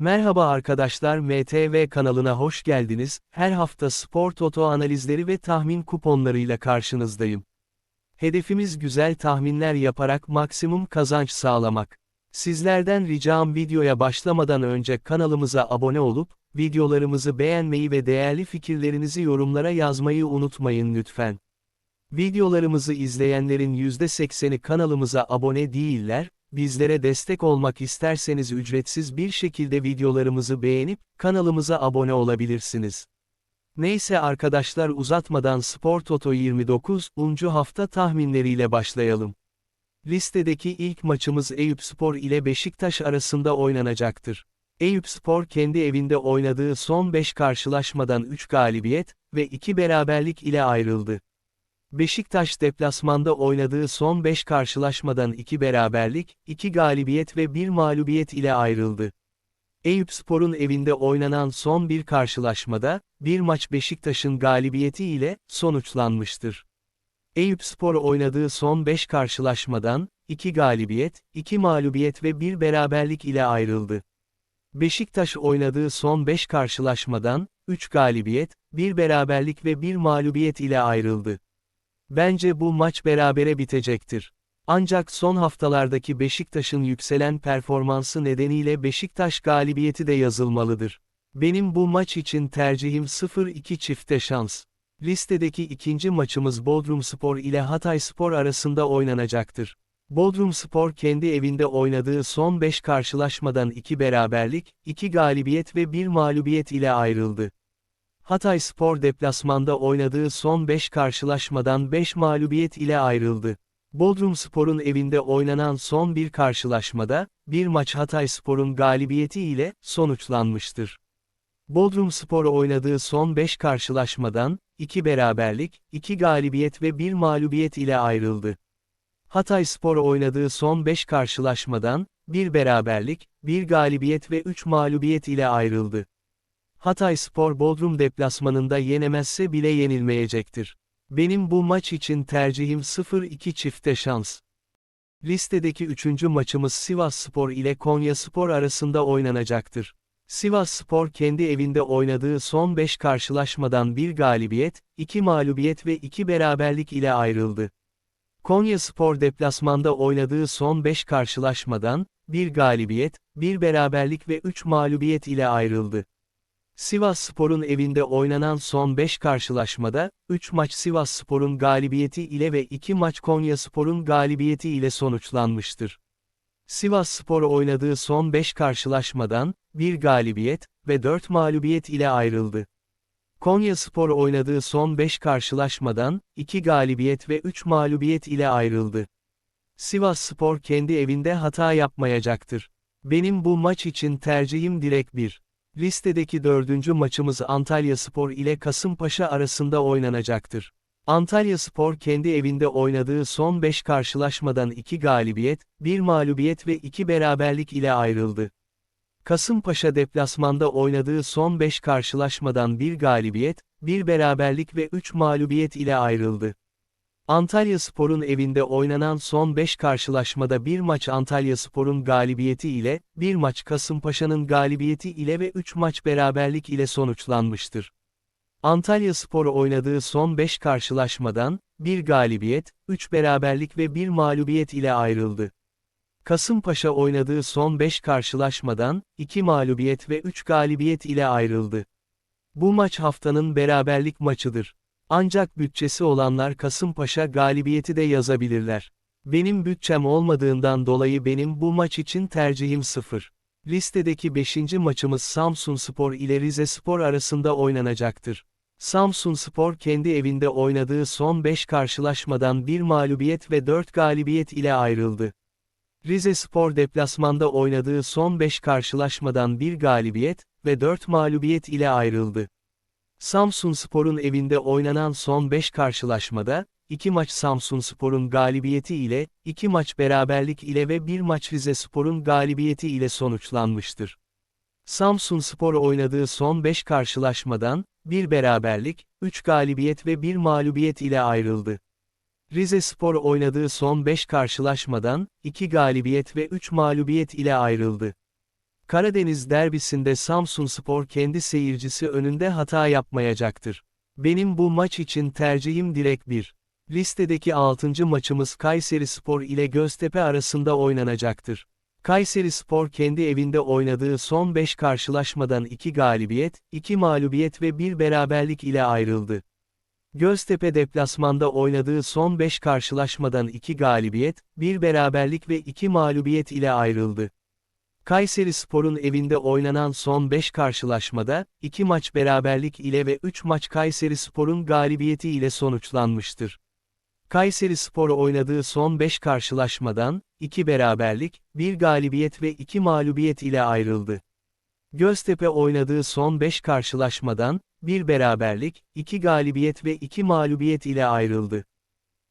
Merhaba arkadaşlar MTV kanalına hoş geldiniz. Her hafta spor toto analizleri ve tahmin kuponlarıyla karşınızdayım. Hedefimiz güzel tahminler yaparak maksimum kazanç sağlamak. Sizlerden ricam videoya başlamadan önce kanalımıza abone olup, videolarımızı beğenmeyi ve değerli fikirlerinizi yorumlara yazmayı unutmayın lütfen. Videolarımızı izleyenlerin %80'i kanalımıza abone değiller, bizlere destek olmak isterseniz ücretsiz bir şekilde videolarımızı beğenip, kanalımıza abone olabilirsiniz. Neyse arkadaşlar uzatmadan Spor Toto 29. hafta tahminleriyle başlayalım. Listedeki ilk maçımız Eyüpspor ile Beşiktaş arasında oynanacaktır. Eyüpspor kendi evinde oynadığı son 5 karşılaşmadan 3 galibiyet ve 2 beraberlik ile ayrıldı. Beşiktaş deplasmanda oynadığı son 5 karşılaşmadan 2 beraberlik, 2 galibiyet ve 1 mağlubiyet ile ayrıldı. Eyüpspor'un evinde oynanan son bir karşılaşmada, bir maç Beşiktaş'ın galibiyeti ile sonuçlanmıştır. Eyüpspor oynadığı son 5 karşılaşmadan, 2 galibiyet, 2 mağlubiyet ve 1 beraberlik ile ayrıldı. Beşiktaş oynadığı son 5 karşılaşmadan, 3 galibiyet, 1 beraberlik ve 1 mağlubiyet ile ayrıldı. Bence bu maç berabere bitecektir. Ancak son haftalardaki Beşiktaş'ın yükselen performansı nedeniyle Beşiktaş galibiyeti de yazılmalıdır. Benim bu maç için tercihim 0-2 çifte şans. Listedeki ikinci maçımız Bodrumspor ile Hatayspor arasında oynanacaktır. Bodrumspor kendi evinde oynadığı son 5 karşılaşmadan 2 beraberlik, 2 galibiyet ve 1 mağlubiyet ile ayrıldı. Hatay Spor deplasmanda oynadığı son 5 karşılaşmadan 5 mağlubiyet ile ayrıldı. Bodrum Spor'un evinde oynanan son bir karşılaşmada, bir maç Hatay Spor'un galibiyeti ile sonuçlanmıştır. Bodrum Spor oynadığı son 5 karşılaşmadan, 2 beraberlik, 2 galibiyet ve 1 mağlubiyet ile ayrıldı. Hatay Spor oynadığı son 5 karşılaşmadan, 1 beraberlik, 1 galibiyet ve 3 mağlubiyet ile ayrıldı. Hatay Spor Bodrum deplasmanında yenemezse bile yenilmeyecektir. Benim bu maç için tercihim 0-2 çifte şans. Listedeki üçüncü maçımız Sivas Spor ile Konya Spor arasında oynanacaktır. Sivas Spor kendi evinde oynadığı son 5 karşılaşmadan bir galibiyet, 2 mağlubiyet ve 2 beraberlik ile ayrıldı. Konya Spor deplasmanda oynadığı son 5 karşılaşmadan, bir galibiyet, bir beraberlik ve 3 mağlubiyet ile ayrıldı. Sivas Spor'un evinde oynanan son 5 karşılaşmada, 3 maç Sivas Spor'un galibiyeti ile ve 2 maç Konya Spor'un galibiyeti ile sonuçlanmıştır. Sivas Spor oynadığı son 5 karşılaşmadan, 1 galibiyet ve 4 mağlubiyet ile ayrıldı. Konya Spor oynadığı son 5 karşılaşmadan, 2 galibiyet ve 3 mağlubiyet ile ayrıldı. Sivas Spor kendi evinde hata yapmayacaktır. Benim bu maç için tercihim direkt 1. Listedeki dördüncü maçımız Antalya Spor ile Kasımpaşa arasında oynanacaktır. Antalya Spor kendi evinde oynadığı son 5 karşılaşmadan 2 galibiyet, 1 mağlubiyet ve 2 beraberlik ile ayrıldı. Kasımpaşa deplasmanda oynadığı son 5 karşılaşmadan 1 galibiyet, 1 beraberlik ve 3 mağlubiyet ile ayrıldı. Antalya Spor'un evinde oynanan son 5 karşılaşmada bir maç Antalya Spor'un galibiyeti ile, bir maç Kasımpaşa'nın galibiyeti ile ve 3 maç beraberlik ile sonuçlanmıştır. Antalya Spor oynadığı son 5 karşılaşmadan, bir galibiyet, 3 beraberlik ve 1 mağlubiyet ile ayrıldı. Kasımpaşa oynadığı son 5 karşılaşmadan, 2 mağlubiyet ve 3 galibiyet ile ayrıldı. Bu maç haftanın beraberlik maçıdır. Ancak bütçesi olanlar Kasımpaşa galibiyeti de yazabilirler. Benim bütçem olmadığından dolayı benim bu maç için tercihim sıfır. Listedeki 5. maçımız Samsun Spor ile Rize Spor arasında oynanacaktır. Samsun Spor kendi evinde oynadığı son 5 karşılaşmadan 1 mağlubiyet ve 4 galibiyet ile ayrıldı. Rize Spor deplasmanda oynadığı son 5 karşılaşmadan 1 galibiyet ve 4 mağlubiyet ile ayrıldı. Samsun Spor'un evinde oynanan son 5 karşılaşmada, 2 maç Samsun Spor'un galibiyeti ile, 2 maç beraberlik ile ve 1 maç Rize Spor'un galibiyeti ile sonuçlanmıştır. Samsun Spor oynadığı son 5 karşılaşmadan, 1 beraberlik, 3 galibiyet ve 1 mağlubiyet ile ayrıldı. Rize Spor oynadığı son 5 karşılaşmadan, 2 galibiyet ve 3 mağlubiyet ile ayrıldı. Karadeniz derbisinde Samsunspor kendi seyircisi önünde hata yapmayacaktır. Benim bu maç için tercihim direkt 1. Listedeki 6. maçımız Kayserispor ile Göztepe arasında oynanacaktır. Kayserispor kendi evinde oynadığı son 5 karşılaşmadan 2 galibiyet, 2 mağlubiyet ve 1 beraberlik ile ayrıldı. Göztepe deplasmanda oynadığı son 5 karşılaşmadan 2 galibiyet, 1 beraberlik ve 2 mağlubiyet ile ayrıldı. Kayserispor'un evinde oynanan son 5 karşılaşmada, 2 maç beraberlik ile ve 3 maç Kayserispor'un galibiyeti ile sonuçlanmıştır. Kayserispor oynadığı son 5 karşılaşmadan, 2 beraberlik, 1 galibiyet ve 2 mağlubiyet ile ayrıldı. Göztepe oynadığı son 5 karşılaşmadan, 1 beraberlik, 2 galibiyet ve 2 mağlubiyet ile ayrıldı.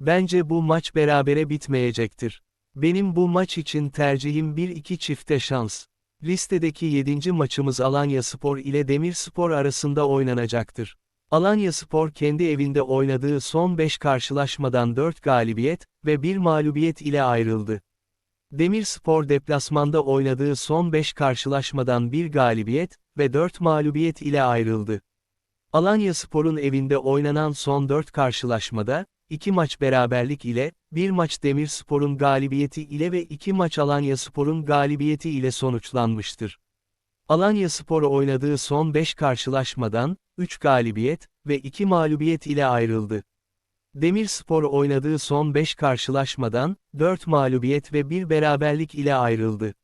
Bence bu maç berabere bitmeyecektir. Benim bu maç için tercihim 1-2 çifte şans. Listedeki 7. maçımız Alanya Spor ile Demirspor arasında oynanacaktır. Alanya Spor kendi evinde oynadığı son 5 karşılaşmadan 4 galibiyet ve 1 mağlubiyet ile ayrıldı. Demirspor deplasmanda oynadığı son 5 karşılaşmadan 1 galibiyet ve 4 mağlubiyet ile ayrıldı. Alanya Spor'un evinde oynanan son 4 karşılaşmada, 2 maç beraberlik ile, 1 maç Demirspor'un galibiyeti ile ve 2 maç Alanya Spor'un galibiyeti ile sonuçlanmıştır. Alanya Spor oynadığı son 5 karşılaşmadan, 3 galibiyet ve 2 mağlubiyet ile ayrıldı. Demirspor oynadığı son 5 karşılaşmadan, 4 mağlubiyet ve 1 beraberlik ile ayrıldı.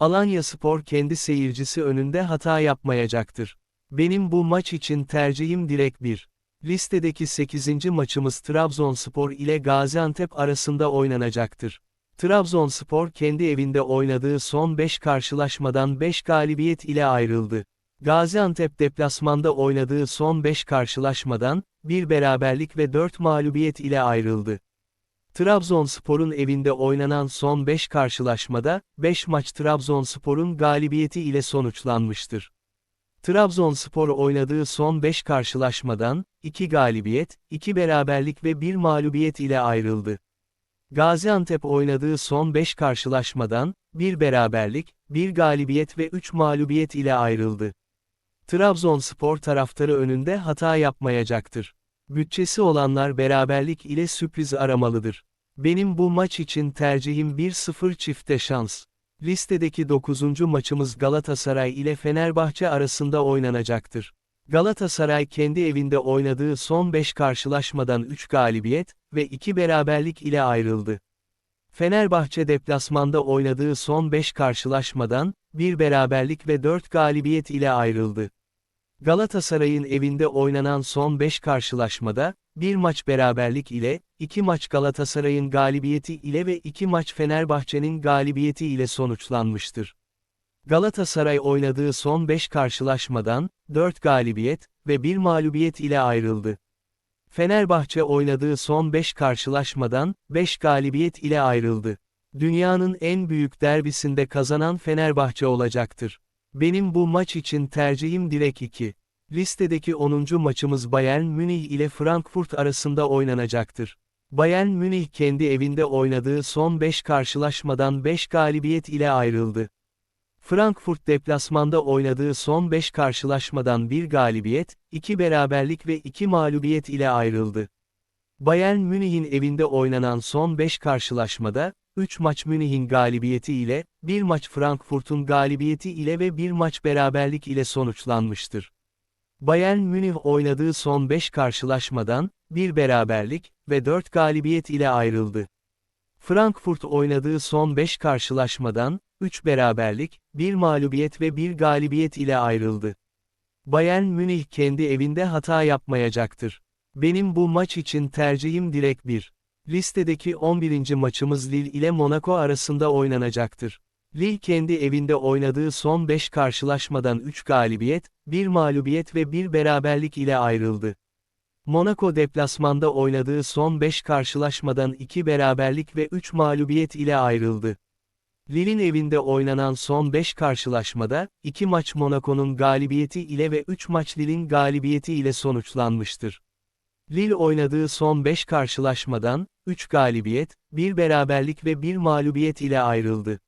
Alanya Spor kendi seyircisi önünde hata yapmayacaktır. Benim bu maç için tercihim direkt 1. Listedeki 8. maçımız Trabzonspor ile Gaziantep arasında oynanacaktır. Trabzonspor kendi evinde oynadığı son 5 karşılaşmadan 5 galibiyet ile ayrıldı. Gaziantep deplasmanda oynadığı son 5 karşılaşmadan, 1 beraberlik ve 4 mağlubiyet ile ayrıldı. Trabzonspor'un evinde oynanan son 5 karşılaşmada, 5 maç Trabzonspor'un galibiyeti ile sonuçlanmıştır. Trabzonspor oynadığı son 5 karşılaşmadan, 2 galibiyet, 2 beraberlik ve 1 mağlubiyet ile ayrıldı. Gaziantep oynadığı son 5 karşılaşmadan, 1 beraberlik, 1 galibiyet ve 3 mağlubiyet ile ayrıldı. Trabzonspor taraftarı önünde hata yapmayacaktır. Bütçesi olanlar beraberlik ile sürpriz aramalıdır. Benim bu maç için tercihim 1-0 çifte şans. Listedeki 9. maçımız Galatasaray ile Fenerbahçe arasında oynanacaktır. Galatasaray kendi evinde oynadığı son 5 karşılaşmadan 3 galibiyet ve 2 beraberlik ile ayrıldı. Fenerbahçe deplasmanda oynadığı son 5 karşılaşmadan 1 beraberlik ve 4 galibiyet ile ayrıldı. Galatasaray'ın evinde oynanan son 5 karşılaşmada, 1 maç beraberlik ile, 2 maç Galatasaray'ın galibiyeti ile ve 2 maç Fenerbahçe'nin galibiyeti ile sonuçlanmıştır. Galatasaray oynadığı son 5 karşılaşmadan, 4 galibiyet ve 1 mağlubiyet ile ayrıldı. Fenerbahçe oynadığı son 5 karşılaşmadan, 5 galibiyet ile ayrıldı. Dünyanın en büyük derbisinde kazanan Fenerbahçe olacaktır. Benim bu maç için tercihim direkt 2. Listedeki 10. maçımız Bayern Münih ile Frankfurt arasında oynanacaktır. Bayern Münih kendi evinde oynadığı son 5 karşılaşmadan 5 galibiyet ile ayrıldı. Frankfurt deplasmanda oynadığı son 5 karşılaşmadan 1 galibiyet, 2 beraberlik ve 2 mağlubiyet ile ayrıldı. Bayern Münih'in evinde oynanan son 5 karşılaşmada, 3 maç Münih'in galibiyeti ile, 1 maç Frankfurt'un galibiyeti ile ve 1 maç beraberlik ile sonuçlanmıştır. Bayern Münih oynadığı son 5 karşılaşmadan, 1 beraberlik ve 4 galibiyet ile ayrıldı. Frankfurt oynadığı son 5 karşılaşmadan, 3 beraberlik, 1 mağlubiyet ve 1 galibiyet ile ayrıldı. Bayern Münih kendi evinde hata yapmayacaktır. Benim bu maç için tercihim direkt 1. Listedeki 11. maçımız Lille ile Monaco arasında oynanacaktır. Lille kendi evinde oynadığı son 5 karşılaşmadan 3 galibiyet, 1 mağlubiyet ve 1 beraberlik ile ayrıldı. Monaco deplasmanda oynadığı son 5 karşılaşmadan 2 beraberlik ve 3 mağlubiyet ile ayrıldı. Lille'in evinde oynanan son 5 karşılaşmada, 2 maç Monaco'nun galibiyeti ile ve 3 maç Lille'in galibiyeti ile sonuçlanmıştır. Lille oynadığı son 5 karşılaşmadan, 3 galibiyet, 1 beraberlik ve 1 mağlubiyet ile ayrıldı.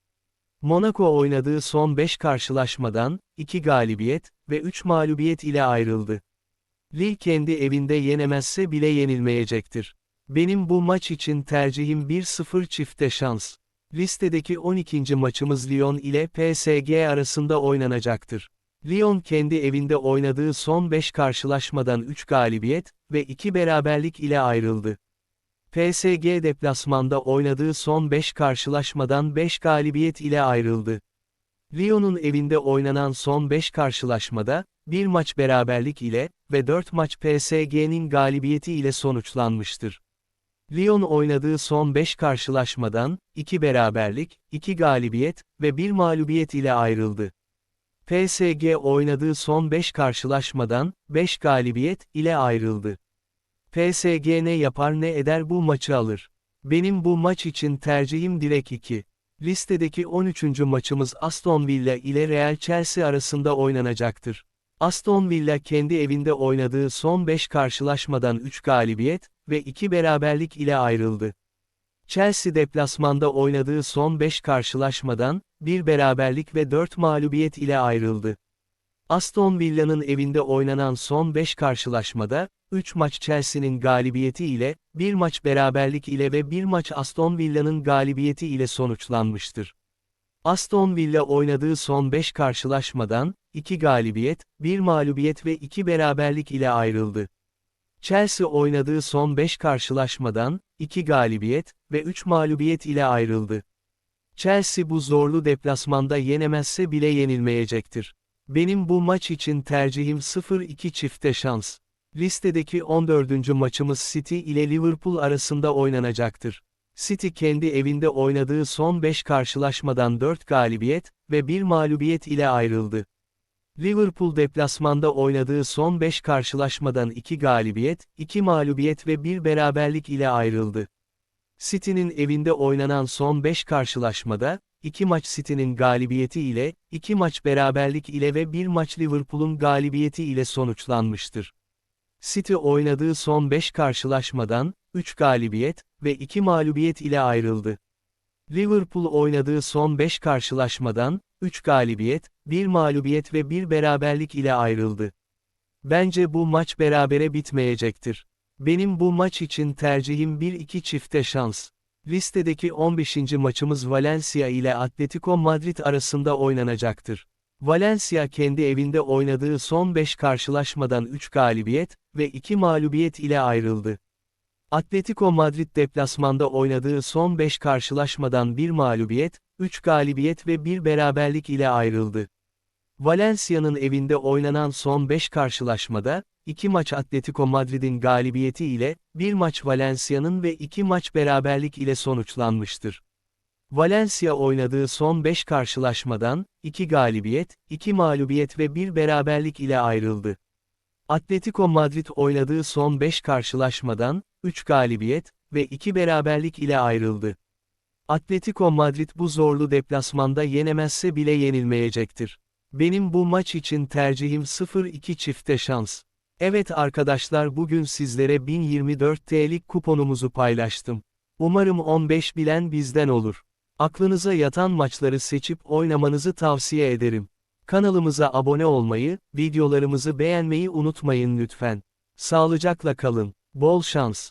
Monaco oynadığı son 5 karşılaşmadan, 2 galibiyet ve 3 mağlubiyet ile ayrıldı. Lille kendi evinde yenemezse bile yenilmeyecektir. Benim bu maç için tercihim 1-0 çifte şans. Listedeki 12. maçımız Lyon ile PSG arasında oynanacaktır. Lyon kendi evinde oynadığı son 5 karşılaşmadan 3 galibiyet ve 2 beraberlik ile ayrıldı. PSG deplasmanda oynadığı son 5 karşılaşmadan 5 galibiyet ile ayrıldı. Lyon'un evinde oynanan son 5 karşılaşmada, 1 maç beraberlik ile ve 4 maç PSG'nin galibiyeti ile sonuçlanmıştır. Lyon oynadığı son 5 karşılaşmadan, 2 beraberlik, 2 galibiyet ve 1 mağlubiyet ile ayrıldı. PSG oynadığı son 5 karşılaşmadan, 5 galibiyet ile ayrıldı. PSG ne yapar ne eder bu maçı alır. Benim bu maç için tercihim direkt 2. Listedeki 13. maçımız Aston Villa ile Real Chelsea arasında oynanacaktır. Aston Villa kendi evinde oynadığı son 5 karşılaşmadan 3 galibiyet ve 2 beraberlik ile ayrıldı. Chelsea deplasmanda oynadığı son 5 karşılaşmadan 1 beraberlik ve 4 mağlubiyet ile ayrıldı. Aston Villa'nın evinde oynanan son 5 karşılaşmada, 3 maç Chelsea'nin galibiyeti ile, 1 maç beraberlik ile ve 1 maç Aston Villa'nın galibiyeti ile sonuçlanmıştır. Aston Villa oynadığı son 5 karşılaşmadan, 2 galibiyet, 1 mağlubiyet ve 2 beraberlik ile ayrıldı. Chelsea oynadığı son 5 karşılaşmadan, 2 galibiyet ve 3 mağlubiyet ile ayrıldı. Chelsea bu zorlu deplasmanda yenemezse bile yenilmeyecektir. Benim bu maç için tercihim 0-2 çifte şans. Listedeki 14. maçımız City ile Liverpool arasında oynanacaktır. City kendi evinde oynadığı son 5 karşılaşmadan 4 galibiyet ve 1 mağlubiyet ile ayrıldı. Liverpool deplasmanda oynadığı son 5 karşılaşmadan 2 galibiyet, 2 mağlubiyet ve 1 beraberlik ile ayrıldı. City'nin evinde oynanan son 5 karşılaşmada, 2 maç City'nin galibiyeti ile, 2 maç beraberlik ile ve 1 maç Liverpool'un galibiyeti ile sonuçlanmıştır. City oynadığı son 5 karşılaşmadan, 3 galibiyet ve 2 mağlubiyet ile ayrıldı. Liverpool oynadığı son 5 karşılaşmadan, 3 galibiyet, 1 mağlubiyet ve 1 beraberlik ile ayrıldı. Bence bu maç berabere bitmeyecektir. Benim bu maç için tercihim 1-2 çifte şans. Listedeki 15. maçımız Valencia ile Atletico Madrid arasında oynanacaktır. Valencia kendi evinde oynadığı son 5 karşılaşmadan 3 galibiyet ve 2 mağlubiyet ile ayrıldı. Atletico Madrid deplasmanda oynadığı son 5 karşılaşmadan 1 mağlubiyet, 3 galibiyet ve 1 beraberlik ile ayrıldı. Valencia'nın evinde oynanan son 5 karşılaşmada, 2 maç Atletico Madrid'in galibiyeti ile, 1 maç Valencia'nın ve 2 maç beraberlik ile sonuçlanmıştır. Valencia oynadığı son 5 karşılaşmadan, 2 galibiyet, 2 mağlubiyet ve 1 beraberlik ile ayrıldı. Atletico Madrid oynadığı son 5 karşılaşmadan, 3 galibiyet ve 2 beraberlik ile ayrıldı. Atletico Madrid bu zorlu deplasmanda yenemezse bile yenilmeyecektir. Benim bu maç için tercihim 0-2 çifte şans. Evet arkadaşlar bugün sizlere 1024 TL'lik kuponumuzu paylaştım. Umarım 15 bilen bizden olur. Aklınıza yatan maçları seçip oynamanızı tavsiye ederim. Kanalımıza abone olmayı, videolarımızı beğenmeyi unutmayın lütfen. Sağlıcakla kalın. Bol şans.